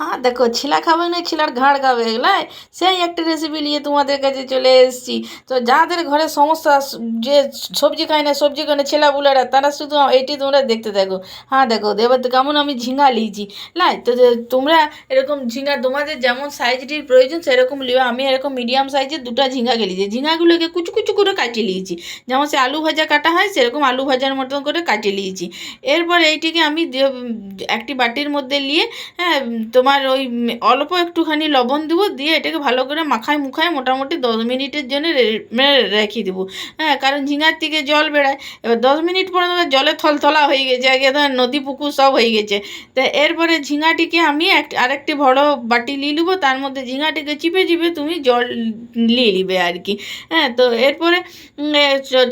হ্যাঁ দেখো ছিলা খাবে না ছিলার ঘাড় খাবে লাই সেই একটা রেসিপি নিয়ে তোমাদের কাছে চলে এসেছি তো যাদের ঘরে সমস্যা যে সবজি খায় না সবজি খায় না ছেলাপুলেরা তারা শুধু এইটি তোমরা দেখতে থাকো হ্যাঁ দেখো এবার কেমন আমি ঝিঙা লিয়েছি লাই তো তোমরা এরকম ঝিঙা তোমাদের যেমন সাইজটির প্রয়োজন সেরকম লিও আমি এরকম মিডিয়াম সাইজের দুটো ঝিঙা লিয়েছি ঝিঙাগুলোকে কুচু কুচু করে কাটিয়ে নিয়েছি যেমন সে আলু ভাজা কাটা হয় সেরকম আলু ভাজার মতন করে কাটিয়ে নিয়েছি এরপর এইটিকে আমি একটি বাটির মধ্যে নিয়ে হ্যাঁ তোমার ওই অল্প একটুখানি লবণ দেবো, দিয়ে এটাকে ভালো করে মাখায় মুখায় মোটামুটি দশ মিনিটের জন্য মানে রেখে দেবো। হ্যাঁ কারণ ঝিঙার থেকে জল বেড়ায় এবার দশ মিনিট পরে তোমার জলে থলথলা হয়ে গেছে, আগে তোমার নদী পুকুর সব হয়ে গেছে। তো এরপরে ঝিঙাটিকে আমি এক, আরেকটি বড় বাটি নিয়ে নেব, তার মধ্যে ঝিঙাটিকে চিপে চিপে তুমি জল নিয়ে নিবে আর কি। হ্যাঁ তো এরপরে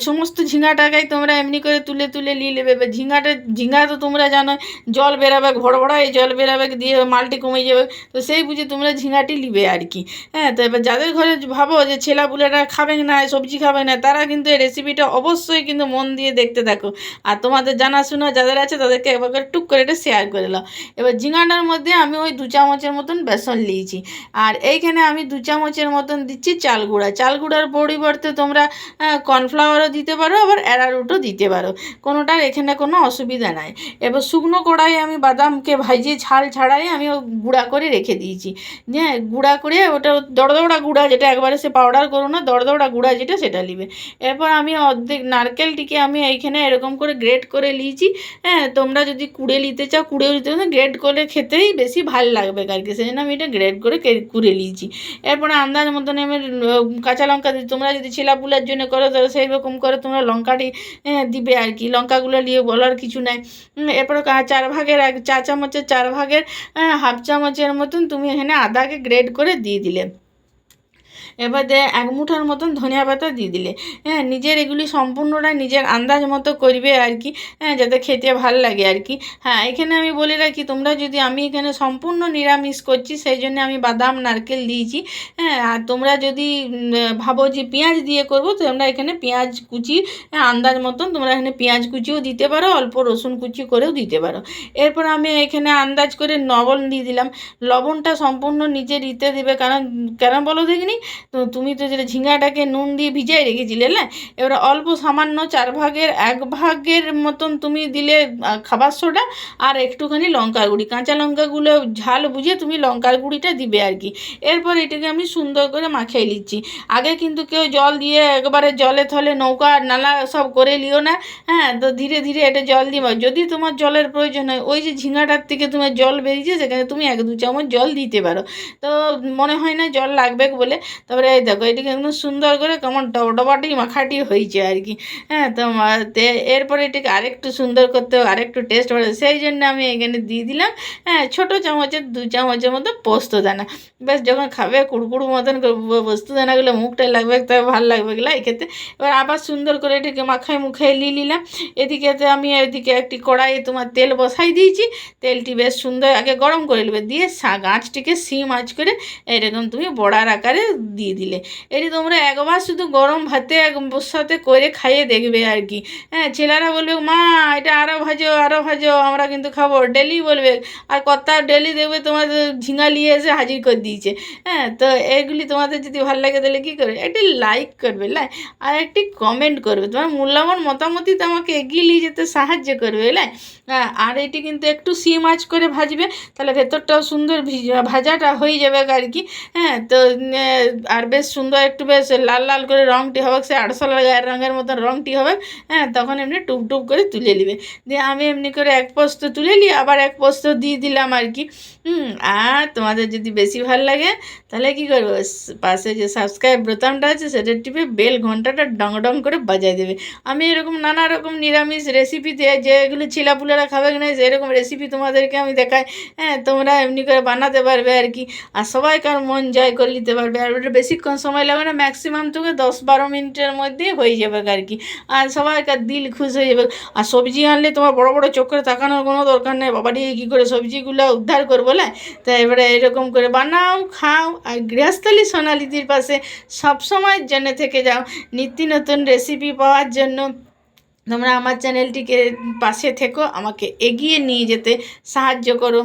সমস্ত ঝিঙাটাকে তোমরা এমনি করে তুলে তুলে নিয়ে নেবে। এবার ঝিঙাটা, ঝিঙা তো তোমরা জানো জল বেরাবে ভড় ভড়াই জল বেরাবে, দিয়ে মালটি কমে যাবে। তো সেই বুঝে তোমরা ঝিঙাটি নিবে আর কি। হ্যাঁ তো এবার যাদের ঘরে ভাবো যে ছেলাপুলেরা খাবে না, সবজি খাবে না, তারা কিন্তু এই রেসিপিটা অবশ্যই কিন্তু মন দিয়ে দেখতে থাকো। আর তোমাদের জানাশোনা যাদের আছে তাদেরকে একবার করে টুক করে এটা শেয়ার করে নাও এবার ঝিঙাটার মধ্যে আমি ওই দু চামচের মতন বেসন নিয়েছি। আর এইখানে আমি দু চামচের মতন দিচ্ছি চাল গুঁড়া। চাল গুঁড়ার পরিবর্তে তোমরা কর্নফ্লাওয়ারও দিতে পারো, আবার অ্যারারুটও দিতে পারো। কোনোটার এখানে কোনো অসুবিধা নাই। এবার শুকনো কড়াই আমি বাদামকে ভাজিয়ে ছাল ছাড়াই আমি গুঁড়া করে রেখে দিয়েছি। হ্যাঁ গুঁড়া করে ওটা দড়দড়া গুঁড়া যেটা একবারে সে পাউডার করো না দড়দড়া গুঁড়া যেটা সেটা নিবে। এরপর আমি অর্ধেক নারকেলটিকে আমি এইখানে এরকম করে গ্রেট করে নিয়েছি। হ্যাঁ তোমরা যদি কুড়ে নিতে চাও কুড়েও নিতে চাও গ্রেট করে খেতেই বেশি ভালো লাগবে আর কি সেই জন্য আমি এটা গ্রেট করে কুড়ে নিয়েছি। এরপরে আন্দাজ মতন আমি কাঁচা লঙ্কা দিই তোমরা যদি ছিলাপুলের জন্য করো তাহলে সেই রকম করে তোমরা লঙ্কাটি হ্যাঁ, দিবে আর কি। লঙ্কাগুলো নিয়ে বলার কিছু নাই। এরপরে চার ভাগের এক চা চামচের চার ভাগের হ্যাঁ, হাফ চামচের মতন তুমি এখানে আদাকে গ্রেড করে দিয়ে দিলে। এবার এক মুঠার মতন ধনিয়া পাতা দিয়ে দিলে। হ্যাঁ নিজের এগুলি সম্পূর্ণটা নিজের আন্দাজ মতো করবে আর কি। হ্যাঁ যাতে খেতে ভালো লাগে আর কি। হ্যাঁ এখানে আমি বলে রাখি তোমরা যদি আমি এখানে সম্পূর্ণ নিরামিষ করছি সেই জন্য আমি বাদাম নারকেল দিয়েছি। হ্যাঁ আর তোমরা যদি ভাবো যে পেঁয়াজ দিয়ে করব তোমরা এখানে পেঁয়াজ কুচি হ্যাঁ, আন্দাজ মতন তোমরা এখানে পেঁয়াজ কুচিও দিতে পারো অল্প রসুন কুচি করেও দিতে পারো। এরপর আমি এখানে আন্দাজ করে লবণ দিয়ে দিলাম। লবণটা সম্পূর্ণ নিজের ইতে দেবে কারণ কেন বলো দেখিনি? তো তুমি তো যেটা ঝিঙ্গাটাকে নুন দিয়ে ভিজাই রেখেছিলে, না? এবার অল্প সামান্য চার ভাগের এক ভাগের মতন তুমি দিলে খাবার সোডা আর একটুখানি লঙ্কার গুঁড়ি। কাঁচা লঙ্কাগুলো ঝাল বুঝে তুমি লঙ্কার গুঁড়িটা দিবে আর কি। এরপর এটাকে আমি সুন্দর করে মাখিয়ে নিচ্ছি। আগে কিন্তু কেউ জল দিয়ে একবারে জলে থলে নৌকা নালা সব করে লিও না হ্যাঁ? তো ধীরে ধীরে এটা জল দিবা যদি তোমার জলের প্রয়োজন হয়, ওই যে ঝিঙাটার থেকে তোমার জল বেরিয়েছে, সেখানে তুমি এক দু চামচ জল দিতে পারো। তো মনে হয় না জল লাগবে বলে। তারপরে এই দেখো, এটাকে একদম সুন্দর করে কেমন ডবাটি মাখাটি হয়েছে আর কি। হ্যাঁ তো এরপরে এটিকে আরেকটু সুন্দর করতে হবে, আরেকটু টেস্ট বাড়ে সেই জন্য আমি এখানে দিয়ে দিলাম হ্যাঁ ছোটো চামচের, দু চামচের মতো পোস্ত দানা। বেশ যখন খাবে কুড়কুড়ু মতন পোস্ত দানাগুলো মুখটায় লাগবে তবে ভালো লাগবে গেলা খেতে এবার আবার সুন্দর করে এটিকে মাখায় মুখায় নিয়ে নিলাম। এদিকে আমি এদিকে একটি কড়াইয়ে তোমার তেল বসাই দিয়েছি। তেলটি বেশ সুন্দর আগে গরম করে নেবে, দিয়ে গাছটিকে সিম আঁচ করে এরকম তুমি বড়ার আকারে দিয়ে দিলে। এটি তোমরা একবার শুধু গরম ভাতে এক সাথে করে খাইয়ে দেখবে আর কি। হ্যাঁ ছেলেরা বলবে, মা, এটা আরও ভাজো আরও ভাজো, আমরা কিন্তু খাব। ডেলি বলবে, আর কত ডেলি দেখবে তোমাদের ঝিঙা নিয়ে এসে হাজির করে দিয়েছে। হ্যাঁ তো এগুলি তোমাদের যদি ভালো লাগে তাহলে কী করবে? একটি লাইক করবে, লাই, আর একটি কমেন্ট করবে। তোমার মূল্যবান মতামতই তো আমাকে এগিয়ে নিয়ে যেতে সাহায্য করবে, লাই। হ্যাঁ আর এটি কিন্তু একটু সিম আঁচ করে ভাজবে, তাহলে ভেতরটাও সুন্দর ভিজা- ভাজাটা হয়ে যাবে আর কি। হ্যাঁ তো আর বেশ সুন্দর একটু বেশ লাল লাল করে রঙটি হবে, সে আড়শোলা গায়ের রঙের মতন রঙটি হবে হ্যাঁ তখন এমনি টুপ টুপ করে তুলে নিবে। দিয়ে আমি এমনি করে এক পোস্ত তুলে নিই আবার এক পোস্ত দিয়ে দিলাম আর কি। হুম, আর তোমাদের যদি বেশি ভালো লাগে, তাহলে কি করব? পাশে যে সাবস্ক্রাইব বোতামটা আছে, সেটা টিপে বেল ঘন্টাটা ডং ডং করে বাজাই দেবে। আমি এরকম নানা রকম নিরামিষ রেসিপি দিয়ে যেগুলো ছিলাপুলেরা খাবে না সেরকম রেসিপি তোমাদেরকে আমি দেখাই। হ্যাঁ তোমরা এমনি করে বানাতে পারবে আর কি। আর সবাইকার মন জয় করে নিতে পারবে। আর বেশিক্ষণ সময় লাগবে না ম্যাক্সিমাম তোকে দশ বারো মিনিটের মধ্যেই হয়ে যাবে আর কি। আর সবাইকার দিল খুশ হয়ে যাবে। আর সবজি আনলে তোমার বড় বড় চোখ করে তাকানোর কোনো দরকার নেই। বাবাটি কী করে সবজিগুলো উদ্ধার করব, না? তাই এবারে এরকম করে বানাও, খাও, আর গৃহস্থলী সোনালিদির পাশে সবসময়ের জন্য থেকে যাও। নিত্য নতুন রেসিপি পাওয়ার জন্য তোমরা আমার চ্যানেলটিকে পাশে থেকো, আমাকে এগিয়ে নিয়ে যেতে সাহায্য করো।